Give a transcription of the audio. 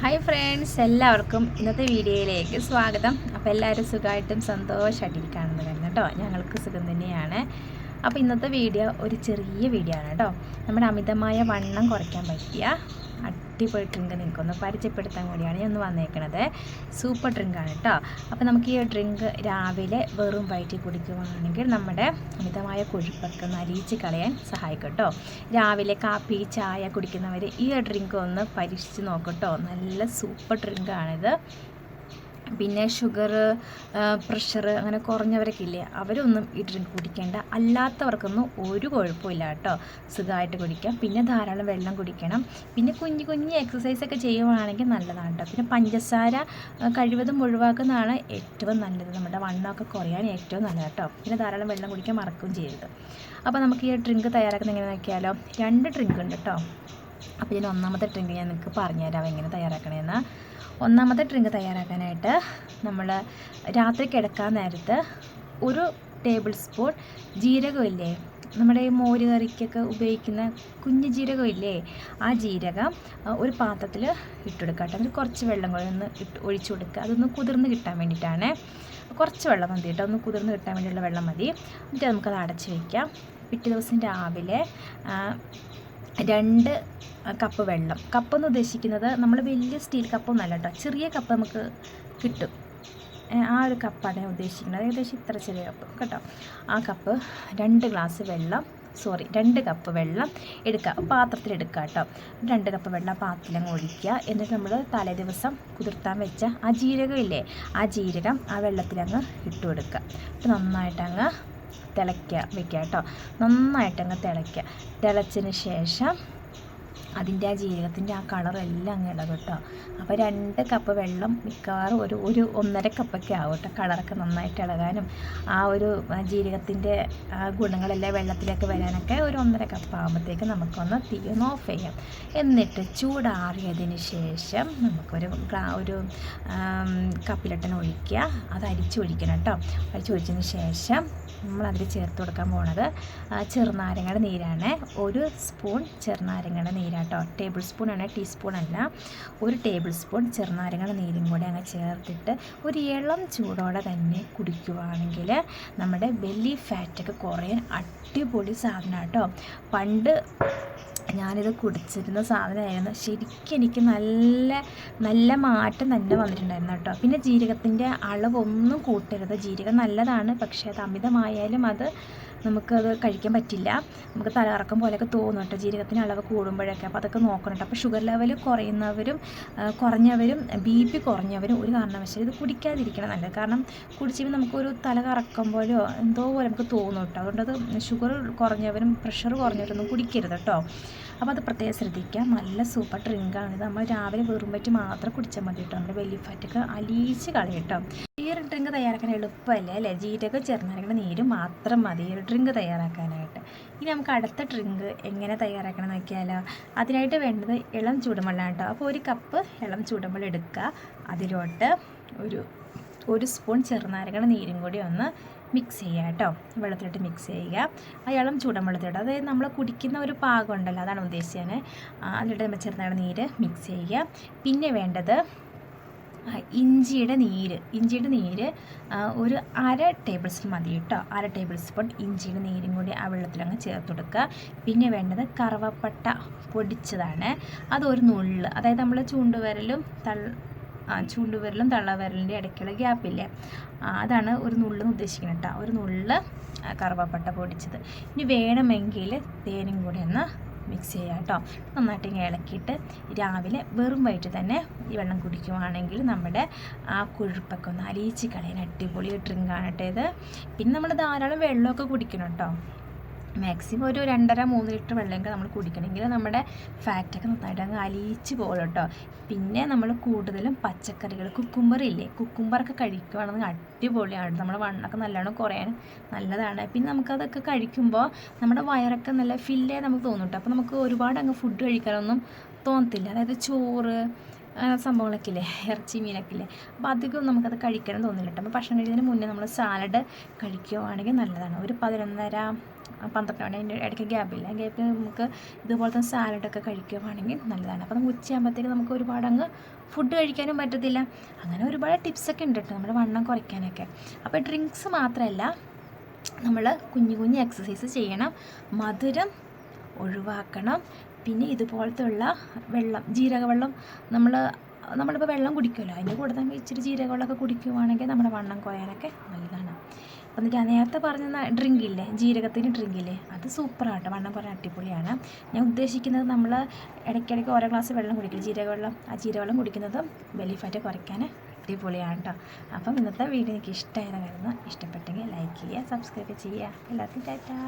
Hi friends എല്ലാവർക്കും ഇന്നത്തെ വീഡിയോയിലേക്ക് സ്വാഗതം. അപ്പോൾ എല്ലാവരും സുഖമായിട്ടും സന്തോഷമായിട്ടിരിക്കുകയാണെന്ന് കരുതുന്നു കേട്ടോ. ഞങ്ങൾക്ക് സുഖം തന്നെയാണ്. അപ്പോൾ ഇന്നത്തെ വീഡിയോ ഒരു ചെറിയ വീഡിയോ ആണ് കേട്ടോ. നമ്മുടെ അമിതമായ വണ്ണം കുറയ്ക്കാൻ പറ്റിയ അടിപൊളി ഡ്രിങ്ക് നിങ്ങൾക്കൊന്ന് പരിചയപ്പെടുത്താൻ കൂടിയാണ് ഞാൻ ഒന്ന് വന്നേക്കണത്. സൂപ്പർ ഡ്രിങ്കാണ് കേട്ടോ അപ്പോൾ നമുക്ക് ഈ ഡ്രിങ്ക് രാവിലെ വെറും വയറ്റിൽ കുടിക്കുകയാണെങ്കിൽ നമ്മുടെ അമിതമായ കൊഴുപ്പൊക്കെ ഒന്ന് അലിയിച്ച് കളയാൻ സഹായിക്കും കേട്ടോ രാവിലെ കാപ്പി ചായ കുടിക്കുന്നവർ ഈ ഡ്രിങ്ക് ഒന്ന് പരീക്ഷിച്ച് നോക്കട്ടോ നല്ല സൂപ്പർ ഡ്രിങ്കാണിത് പിന്നെ ഷുഗർ പ്രഷർ അങ്ങനെ കുറഞ്ഞവരൊക്കെ ഇല്ലേ അവരൊന്നും ഈ ഡ്രിങ്ക് കുടിക്കേണ്ട. അല്ലാത്തവർക്കൊന്നും ഒരു കുഴപ്പമില്ല കേട്ടോ. സുഖമായിട്ട് കുടിക്കാം. പിന്നെ ധാരാളം വെള്ളം കുടിക്കണം. പിന്നെ കുഞ്ഞു കുഞ്ഞു എക്സസൈസ് ഒക്കെ ചെയ്യുവാണെങ്കിൽ നല്ലതാണ് കേട്ടോ. പിന്നെ പഞ്ചസാര കഴിവതും ഒഴിവാക്കുന്നതാണ് ഏറ്റവും നല്ലത്. നമ്മുടെ വണ്ണമൊക്കെ കുറയാൻ ഏറ്റവും നല്ലത് കേട്ടോ. പിന്നെ ധാരാളം വെള്ളം കുടിക്കാൻ മറക്കുകയും ചെയ്യരുത്. അപ്പോൾ നമുക്ക് ഈ ഡ്രിങ്ക് തയ്യാറാക്കുന്ന എങ്ങനെ നോക്കിയാലോ? രണ്ട് ഡ്രിങ്ക് ഉണ്ട് കേട്ടോ. അപ്പോൾ ഞാൻ ഒന്നാമത്തെ ഡ്രിങ്ക് ഞാൻ നിങ്ങൾക്ക് പറഞ്ഞുതരാം എങ്ങനെ തയ്യാറാക്കണമെന്ന്. ഒന്നാമത്തെ ഡ്രിങ്ക് തയ്യാറാക്കാനായിട്ട് നമ്മൾ രാത്രി കിടക്കാൻ നേരത്ത് ഒരു ടേബിൾ സ്പൂൺ ജീരകമില്ലേ നമ്മുടെ ഈ മോര് കറിക്കൊക്കെ ഉപയോഗിക്കുന്ന കുഞ്ഞു ജീരകമില്ലേ ആ ജീരകം ഒരു പാത്രത്തിൽ ഇട്ടെടുക്കുക കേട്ടോ അതിൽ കുറച്ച് വെള്ളം കൂടി ഒന്ന് ഇട്ട് ഒഴിച്ചു കൊടുക്കുക. അതൊന്ന് കുതിർന്ന് കിട്ടാൻ വേണ്ടിയിട്ടാണ്. കുറച്ച് വെള്ളം മതി കേട്ടോ. ഒന്ന് കുതിർന്ന് കിട്ടാൻ വേണ്ടിയുള്ള വെള്ളം മതി. എന്നിട്ട് നമുക്കത് അടച്ച് വയ്ക്കാം പിറ്റേ ദിവസം രാവിലെ രണ്ട് കപ്പ് വെള്ളം. കപ്പ് എന്ന് ഉദ്ദേശിക്കുന്നത് നമ്മൾ വലിയ സ്റ്റീൽ കപ്പൊന്നല്ല കേട്ടോ ചെറിയ കപ്പ് നമുക്ക് കിട്ടും. ആ ഒരു കപ്പാണ് ഞാൻ ഉദ്ദേശിക്കുന്നത്. ഏകദേശം ഇത്ര ചെറിയ കപ്പ്. കേട്ടോ. ആ കപ്പ് രണ്ട് ഗ്ലാസ് വെള്ളം സോറി രണ്ട് കപ്പ് വെള്ളം എടുക്കുക. പാത്രത്തിൽ എടുക്കുക കേട്ടോ രണ്ട് കപ്പ് വെള്ളം പാത്രത്തിലങ്ങ് ഒഴിക്കുക. എന്നിട്ട് നമ്മൾ തലേ ദിവസം കുതിർത്താൻ വെച്ച ആ ജീരകമില്ലേ ആ ജീരകം ആ വെള്ളത്തിലങ്ങ് ഇട്ടു കൊടുക്കുക. എന്നിട്ട് നന്നായിട്ടങ്ങ് തിളയ്ക്കുക വെക്കുക കേട്ടോ നന്നായിട്ടങ്ങ് തിളയ്ക്കുക. തിളച്ചതിന് ശേഷം അതിന്റെ ആ ജീരകത്തിന്റെ ആ കളറെല്ലാം അങ്ങ് ഇളകും കേട്ടോ. അപ്പോൾ രണ്ട് കപ്പ് വെള്ളം മിക്കവാറും ഒരു ഒരു ഒന്നര കപ്പൊക്കെ ആവും കേട്ടോ കളറൊക്കെ നന്നായിട്ട് ഇളകാനും. ആ ഒരു ജീരകത്തിന്റെ ആ ഗുണങ്ങളെല്ലാം വെള്ളത്തിലേക്ക് വരാനൊക്കെ ഒരു ഒന്നര കപ്പ് ആകുമ്പോഴത്തേക്ക് നമുക്കൊന്ന് തീ ഒന്ന് ഓഫ് ചെയ്യാം. എന്നിട്ട് ചൂടാറിയതിന് ശേഷം നമുക്കൊരു ഒരു കപ്പിലിട്ടന് ഒഴിക്കുക. അത് അരിച്ചൊഴിക്കണം കേട്ടോ. അരിച്ചൊഴിച്ചതിന് ശേഷം നമ്മളതിൽ ചേർത്ത് കൊടുക്കാൻ പോണത് ചെറുനാരങ്ങയുടെ നീരാണ്. ഒരു സ്പൂൺ ചെറുനാരങ്ങയുടെ നീരാട്ടോ ടേബിൾ സ്പൂൺ ആണ് ടീസ്പൂൺ അല്ല. ഒരു ടേബിൾ സ്പൂൺ ചെറുനാരങ്ങയുടെ നീരും കൂടെ അങ്ങ് ചേർത്തിട്ട് ഒരു ഇളം ചൂടോടെ തന്നെ കുടിക്കുവാണെങ്കിൽ നമ്മുടെ ബെല്ലി ഫാറ്റൊക്കെ കുറയാൻ അടിപൊളി സാധനം കേട്ടോ പണ്ട് ഞാനിത് കുടിച്ചിരുന്ന സാധനമായിരുന്നു. ശരിക്കും എനിക്ക് നല്ല നല്ല മാറ്റം തന്നെ വന്നിട്ടുണ്ടായിരുന്നു കേട്ടോ. പിന്നെ ജീരകത്തിന്റെ അളവൊന്നും കൂട്ടരുത്. ജീരകം നല്ലതാണ് പക്ഷേ അത് അമിതമായാലും അത് നമുക്കത് കഴിക്കാൻ പറ്റില്ല. നമുക്ക് തലകറക്കം പോലെയൊക്കെ തോന്നും കേട്ടോ. ജീരകത്തിന്റെ അളവ് കൂടുമ്പോഴൊക്കെ. അപ്പോൾ അതൊക്കെ നോക്കണം കേട്ടോ. അപ്പോൾ ഷുഗർ ലെവൽ കുറയുന്നവരും കുറഞ്ഞവരും ബി പി കുറഞ്ഞവരും ഒരു കാരണവശാലും ഇത് കുടിക്കാതിരിക്കണം നല്ലത്. കാരണം കുടിച്ചുമ്പോൾ നമുക്കൊരു തല കറക്കം പോലെയോ എന്തോ പോലെ നമുക്ക് തോന്നും കേട്ടോ. അതുകൊണ്ട് അത് ഷുഗർ കുറഞ്ഞവരും പ്രഷർ കുറഞ്ഞവരൊന്നും കുടിക്കരുത് കേട്ടോ. അപ്പോൾ അത് പ്രത്യേകം ശ്രദ്ധിക്കുക. നല്ല സൂപ്പർ ഡ്രിങ്കാണ് ഇത് നമ്മൾ രാവിലെ വെറും പറ്റി മാത്രം കുടിച്ചാൽ മതി കേട്ടോ നമ്മുടെ വലിയ ഫാറ്റൊക്കെ അലിയിച്ച് കളയും കേട്ടോ ഈ ഒരു ഡ്രിങ്ക് തയ്യാറാക്കാൻ എളുപ്പമല്ലേ അല്ലേ? ജീരകം ചെറുനാരങ്ങയുടെ നീര് മാത്രം മതി ഈ ഒരു ഡ്രിങ്ക് തയ്യാറാക്കാനായിട്ട്. ഇനി നമുക്ക് അടുത്ത ഡ്രിങ്ക് എങ്ങനെ തയ്യാറാക്കണം നോക്കിയാലോ? അതിനായിട്ട് വേണ്ടത് ഇളം ചൂടുവെള്ളം കേട്ടോ അപ്പോൾ ഒരു കപ്പ് ഇളം ചൂടുവെള്ളം എടുക്കുക. അതിലോട്ട് ഒരു ഒരു സ്പൂൺ ചെറുനാരങ്ങയുടെ നീരും കൂടി ഒന്ന് മിക്സ് ചെയ്യുക കേട്ടോ. വെള്ളത്തിലിട്ട് മിക്സ് ചെയ്യുക. അയാളും ചൂടൻ വെള്ളത്തിലിട്ട് അതായത് നമ്മൾ കുടിക്കുന്ന ഒരു പാകം ഉണ്ടല്ലോ അതാണ് ഉദ്ദേശിച്ചത്. അതിലിട്ട് നമ്മൾ ചെറുനാരങ്ങയുടെ നീര് മിക്സ് ചെയ്യുക. പിന്നെ വേണ്ടത് ഇഞ്ചിയുടെ നീര് ഇഞ്ചിയുടെ നീര് ഒരു അര ടേബിൾ സ്പൂൺ മതി കേട്ടോ. അര ടേബിൾ സ്പൂൺ ഇഞ്ചിയുടെ നീരും കൂടി ആ വെള്ളത്തിലങ്ങ് ചേർത്ത് കൊടുക്കുക. പിന്നെ വേണ്ടത് കറവപ്പട്ട പൊടിച്ചതാണ്. അതൊരു നുള്ള് അതായത് നമ്മൾ ചൂണ്ടുവരലും തള്ള ചൂണ്ടുവിരലും തള്ളവിരലിന്റെ ഇടയ്ക്കുള്ള ഗ്യാപ്പില്ലേ അതാണ് ഒരു നുള്ളെന്ന് ഉദ്ദേശിക്കുന്നത് കേട്ടോ ഒരു നുള്ള് കറുവപ്പട്ട പൊടിച്ചത്. ഇനി വേണമെങ്കിൽ തേനും കൂടി ഒന്ന് മിക്സ് ചെയ്യുക കേട്ടോ നന്നായിട്ട് ഇങ്ങനെ ഇളക്കിയിട്ട് രാവിലെ വെറും വയറ്റിൽ തന്നെ ഈ വെള്ളം കുടിക്കുവാണെങ്കിൽ നമ്മുടെ ആ കൊഴുപ്പൊക്കെ ഒന്ന് അലിയിച്ച് കളയാൻ അടിപൊളി ഡ്രിങ്കാണ് കേട്ടോ ഇത്. പിന്നെ നമ്മൾ ധാരാളം വെള്ളമൊക്കെ കുടിക്കണം കേട്ടോ മാക്സിമം ഒരു രണ്ടര മൂന്ന് ലിറ്റർ വെള്ളമൊക്കെ നമ്മൾ കുടിക്കണമെങ്കിൽ നമ്മുടെ ഫാറ്റൊക്കെ നന്നായിട്ട് അങ്ങ് അലിയിച്ച് പോകും കേട്ടോ. പിന്നെ നമ്മൾ കൂടുതലും പച്ചക്കറികൾ കുക്കുംബർ ഇല്ലേ? കുക്കുംബറൊക്കെ കഴിക്കുകയാണെങ്കിൽ അടിപൊളിയാണ്. നമ്മുടെ വണ്ണൊക്കെ നല്ലോണം കുറയാൻ നല്ലതാണ്. പിന്നെ നമുക്കതൊക്കെ കഴിക്കുമ്പോൾ നമ്മുടെ വയറൊക്കെ നല്ല ഫില്ലേ നമുക്ക് തോന്നും കേട്ടോ. അപ്പോൾ നമുക്ക് ഒരുപാട് അങ്ങ് ഫുഡ് കഴിക്കാനൊന്നും തോന്നത്തില്ല. അതായത് ചോറ് സംഭവങ്ങളൊക്കെ ഇല്ലേ? ഇറച്ചി മീനൊക്കെ ഇല്ലേ? അപ്പോൾ അധികം നമുക്കത് കഴിക്കണം തോന്നില്ല കേട്ടോ. അപ്പോൾ ഭക്ഷണം കഴിക്കുന്നതിന് മുന്നേ നമ്മൾ സാലഡ് കഴിക്കുകയാണെങ്കിൽ നല്ലതാണ്. ഒരു പതിനൊന്നര പന്ത്രണ്ട് മണി അതിന്റെ ഇടയ്ക്ക് ഗ്യാപ്പില്ല ഗ്യാപ്പിൽ നമുക്ക് ഇതുപോലത്തെ സാലഡൊക്കെ കഴിക്കുകയാണെങ്കിൽ നല്ലതാണ്. അപ്പോൾ നമുക്ക് ഉച്ചയാകുമ്പോഴത്തേക്ക് നമുക്ക് ഒരുപാട് അങ്ങ് ഫുഡ് കഴിക്കാനും പറ്റത്തില്ല. അങ്ങനെ ഒരുപാട് ടിപ്സൊക്കെ ഉണ്ട് കേട്ടോ നമ്മുടെ വണ്ണം കുറയ്ക്കാനൊക്കെ. അപ്പോൾ ഡ്രിങ്ക്സ് മാത്രമല്ല നമ്മൾ കുഞ്ഞു കുഞ്ഞു എക്സസൈസ് ചെയ്യണം. മധുരം ഒഴിവാക്കണം. പിന്നെ ഇതുപോലത്തെ ഉള്ള വെള്ളം ജീരകവെള്ളം നമ്മൾ നമ്മളിപ്പോൾ വെള്ളം കുടിക്കുമല്ലോ. അതിന്റെ കൂടെ തന്നെ ഇച്ചിരി ജീരകവെള്ളമൊക്കെ കുടിക്കുവാണെങ്കിൽ നമ്മുടെ വണ്ണം കുറയാനൊക്കെ നല്ലതാണ്. അപ്പം എന്നിട്ട് ഞാൻ നേരത്തെ പറഞ്ഞ ഡ്രിങ്ക് ഇല്ലേ ജീരകത്തിന് ഡ്രിങ്ക് ഇല്ലേ അത് സൂപ്പറാണ് വണ്ണം കുറയാൻ അടിപൊളിയാണ്. ഞാൻ ഉദ്ദേശിക്കുന്നത് നമ്മൾ ഇടയ്ക്കിടയ്ക്ക് ഓരോ ഗ്ലാസ് വെള്ളം കുടിക്കും ജീരകവെള്ളം ആ ജീരകവെള്ളം കുടിക്കുന്നത് ബെലി ഫാറ്റ് കുറയ്ക്കാൻ അടിപൊളിയാണ് കേട്ടോ അപ്പം ഇന്നത്തെ വീഡിയോ എനിക്ക് ഇഷ്ടമായിരുന്നു ഇഷ്ടപ്പെട്ടെങ്കിൽ ലൈക്ക് ചെയ്യുക സബ്സ്ക്രൈബ് ചെയ്യുക. എല്ലാവർക്കും ടാറ്റാ.